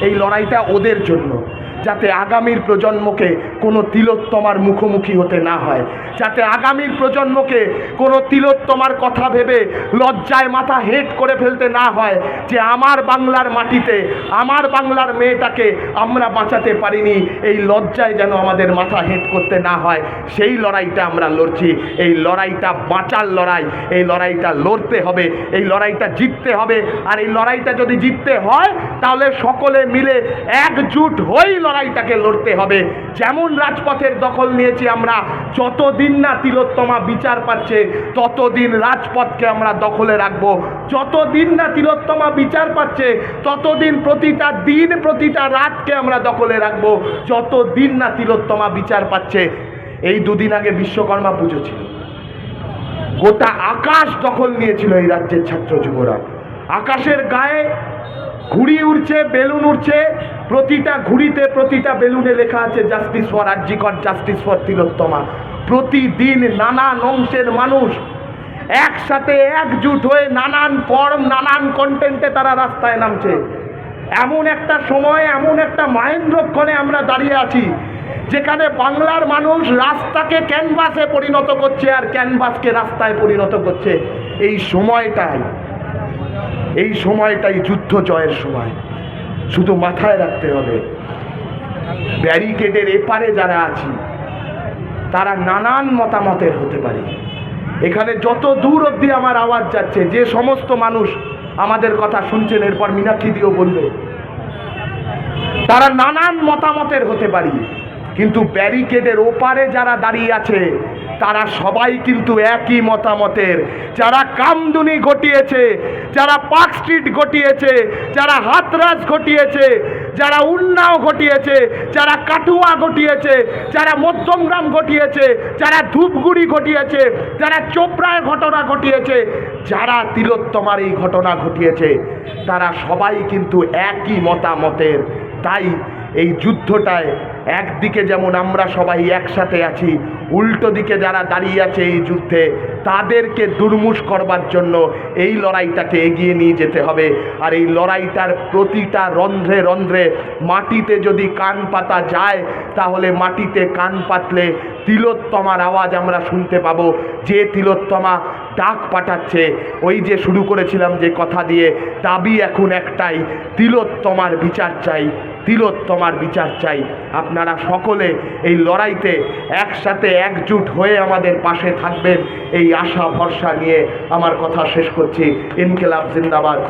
এই লড়াইটা ওদের জন্য যাতে আগামীর প্রজন্মকে কোনো তিলোত্তমার মুখোমুখি হতে না হয়। যাতে আগামীর প্রজন্মকে কোনো তিলোত্তমার কথা ভেবে লজ্জায় মাথা হেট করে ফেলতে না হয় যে আমার বাংলার মাটিতে, আমার বাংলার মেয়েটাকে আমরা বাঁচাতে পারিনি। এই লজ্জায় যেন আমাদের মাথা হেট করতে না হয়, সেই লড়াইটা আমরা লড়ছি। এই লড়াইটা বাঁচার লড়াই, এই লড়াইটা লড়তে হবে, এই লড়াইটা জিততে হবে। আর এই লড়াইটা যদি জিততে হয়, তাহলে সকলে মিলে একজুট হয়েই লড়াইটাকে লড়তে হবে। যেমন রাজপথের দখল নিয়েছি আমরা? যতদিন না তিলোত্তমা বিচার পাচ্ছে, ততদিন রাজপথকে আমরা দখলে রাখব। যতদিন না তিলোত্তমা বিচার পাচ্ছে, ততদিন প্রতিটা দিন, প্রতিটা রাতকে আমরা দখলে রাখব। যতদিন না তিলোত্তমা বিচার পাচ্ছে, এই দুদিন আগে বিশ্বকর্মা পুজো ছিল। গোটা আকাশ দখল নিয়েছিল এই রাজ্যের ছাত্র যুবরা। আকাশের গায়ে ঘুড়ি উড়ছে, বেলুন উড়ছে প্রতিটা ঘুড়িতে প্রতিটা বেলুনে লেখা আছে justice for RG Kar justice for Tilottama প্রতিদিন নানান অংশের মানুষ একসাথে একজুট হয়ে নানান ফর্ম নানান কন্টেন্টে তারা রাস্তায় নামছে। এমন একটা সময়, এমন একটা মাহেন্দ্রক্ষণে আমরা দাঁড়িয়ে আছি, যেখানে বাংলার মানুষ রাস্তাকে ক্যানভাসে পরিণত করছে আর ক্যানভাসকে রাস্তায় পরিণত করছে। এই সময়টাই এই সময়টাই যুদ্ধ জয়ের সময়। শুধু মাথায় রাখতে হবে। ব্যারিকেডের এপারে যারা আছি, তারা নানান মতামতের হতে পারে। এখানে যত দূর অবধি আমার আওয়াজ যাচ্ছে, যে সমস্ত মানুষ আমাদের কথা শুনছেন, এরপর মীনাক্ষী দিও বলবে, তারা নানান মতামতের হতে পারি। কিন্তু ব্যারিকেডের ওপারে যারা দাঁড়িয়ে আছে, তারা সবাই কিন্তু একই মতামতের। যারা কামদুনি ঘটিয়েছে, যারা পার্ক স্ট্রিট ঘটিয়েছে, যারা হাতরাস ঘটিয়েছে, যারা উন্নাও ঘটিয়েছে, যারা কাটুয়া ঘটিয়েছে, যারা মধ্যমগ্রাম ঘটিয়েছে, যারা ধূপগুড়ি ঘটিয়েছে, যারা চোপড়ায় ঘটনা ঘটিয়েছে, যারা তিলোত্তমার এই ঘটনা ঘটিয়েছে, তারা সবাই কিন্তু একই মতামতের। তাই এই যুদ্ধটায় একদিকে যেমন আমরা সবাই একসাথে আছি, উল্টো দিকে যারা দাঁড়িয়ে আছে এই যুদ্ধে, তাদেরকে দুর্মুষ করবার জন্য এই লড়াইটাকে এগিয়ে নিয়ে যেতে হবে। আর এই লড়াইটার প্রতিটা রন্ধ্রে রন্ধ্রে মাটিতে যদি কান পাতা যায়, তাহলে মাটিতে কান পাতলে তিলোত্তমার আওয়াজ আমরা শুনতে পাবো। যে তিলোত্তমা ডাক পাঠাচ্ছে। ওই যে শুরু করেছিলাম যে কথা দিয়ে, দাবি এখন একটাই, তিলোত্তমার বিচার চাই, তিলোত্তমার বিচার চাই। আপনারা সকলে এই লড়াইতে একসাথে একজুট হয়ে আমাদের পাশে থাকবেন, এই আশা ভরসা নিয়ে আমার কথা শেষ করছি। ইনকেলাব জিন্দাবাদ।